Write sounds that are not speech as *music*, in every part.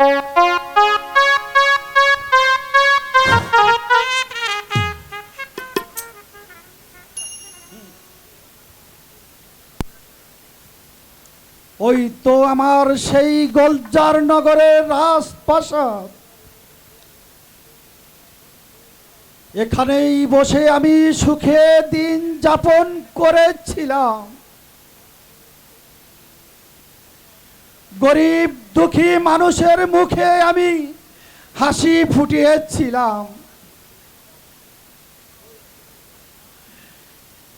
ওই তো আমার সেই গলজার নগরের রাজপ্রাসাদ। এখানেই বসে আমি সুখে দিন যাপন করেছিলাম। গরিব দুঃখী মানুষের মুখে আমি হাসি ফুটিয়েছিলাম।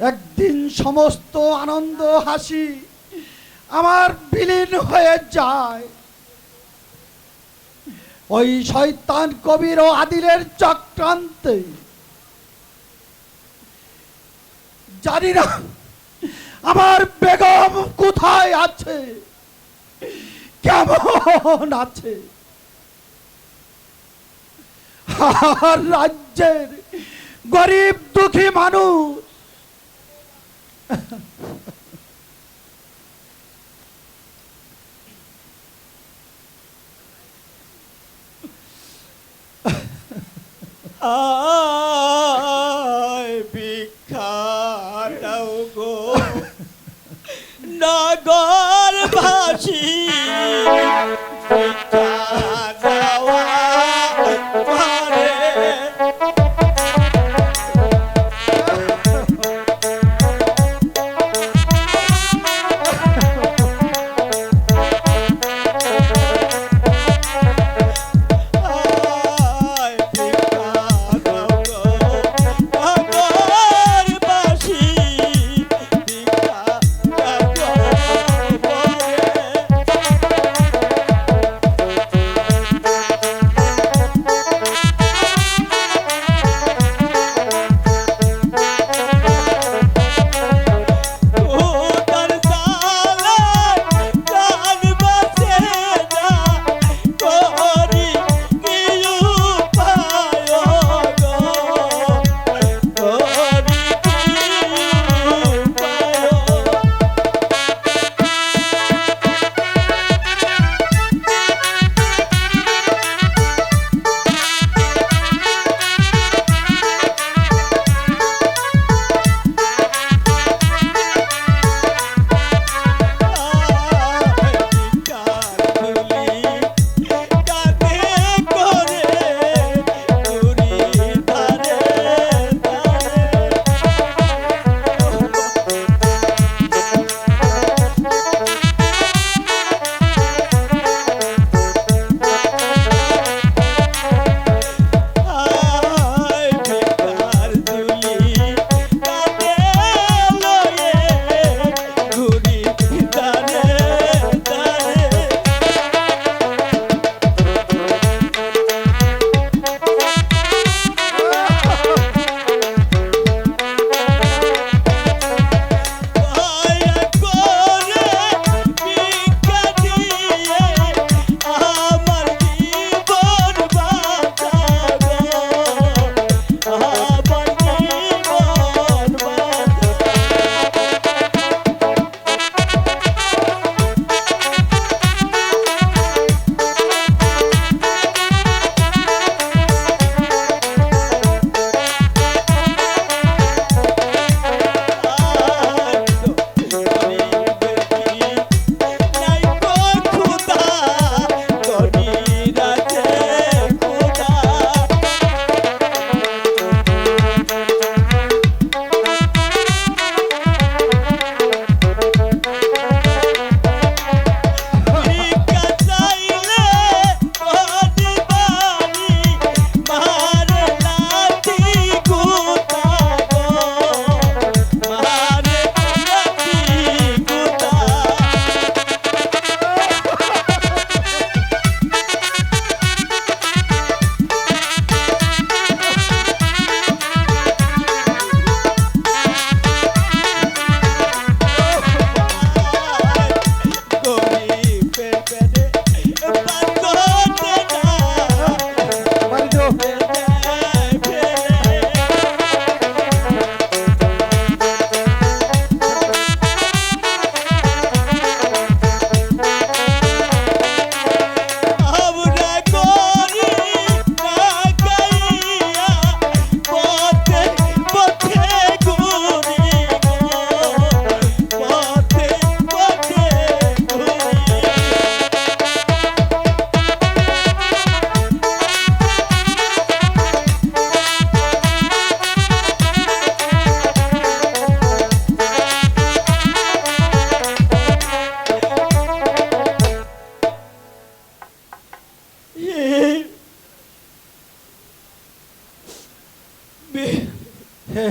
একদিন সমস্ত আনন্দ, হাসি আমার বিলীন হয়ে যায়। ওই শয়তান কবির ও আদিলের চক্রান্তে জানি না, আমার বেগম কোথায় আছে? কেমন আছে আর রাজ্যের গরিব দুঃখী মানুষ আয়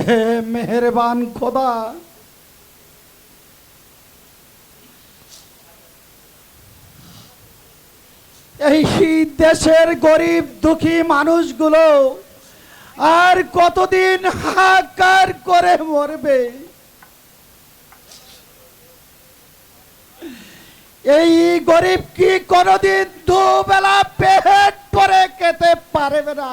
হে মেহেরবান খোদা। এই দেশের গরিব দুঃখী মানুষগুলো আর কতদিন হাহাকার করে মরবে? এই গরিব কি কোনোদিন দুবেলা পেট পরে খেতে পারবে না?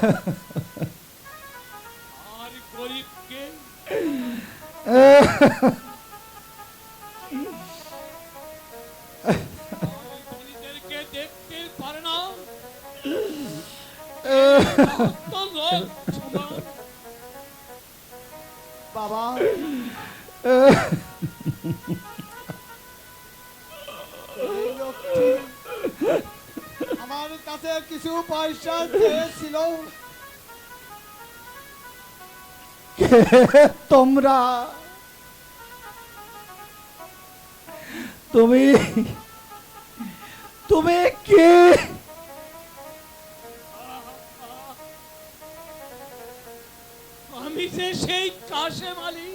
*laughs* আর *laughs* আমার কাছে কিছু পয়সা চেয়েছিল। তোমরা তুমি তুমি কে? আমি যে সেই কাশেম আলী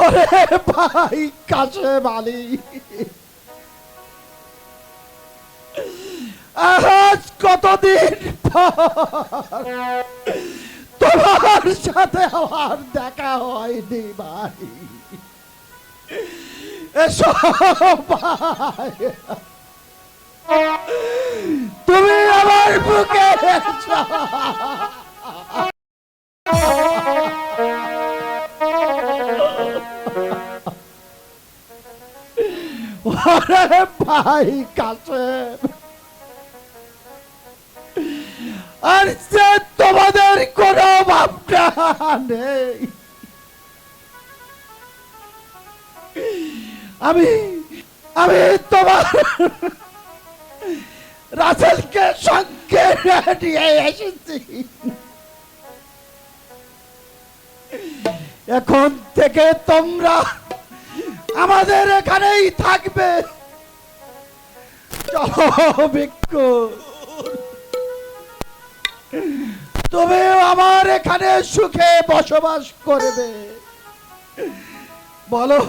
ওরে ভাই কাছে বালি আজ কতদিন তোমার সাথে আমার দেখা হয়নি ভাই। এসো ভাই। তুমি আমার বুকে ভাই, কাছে। আর যে তোমাদের কোনো ভাবনা নেই। আমি আমি তোমার রাসেলকে সঙ্গে নিয়ে এসেছি। এখন থেকে তোমরা আমাদের এখানেই থাকবে। চলো ভিক্ষু। তুমিও আমার এখানে সুখে বসবাস করবে। বলো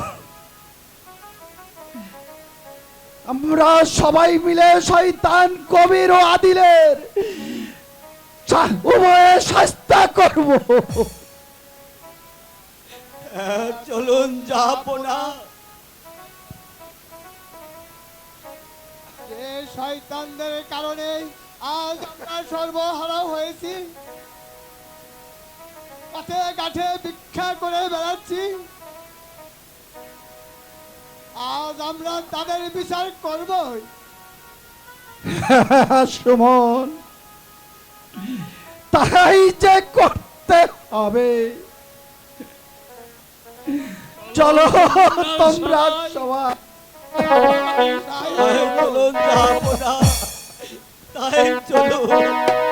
আমরা সবাই মিলে শয়তান কবির ও আদিলের উভয়ে শাস্তা করব। হ্যাঁ, চলুন যাব না। যে শয়তানদের কারণে আজ আমরা সর্বহারা হয়েছি। কাঠে কাঠে ভিক্ষা করে বেড়াচ্ছি। আজ আমরা তাদের বিচার করবই। *laughs* সুমন তাই যে করতে হবে। চলো তোমরা সবাই। তাই চলুন যাব না তাই চলুন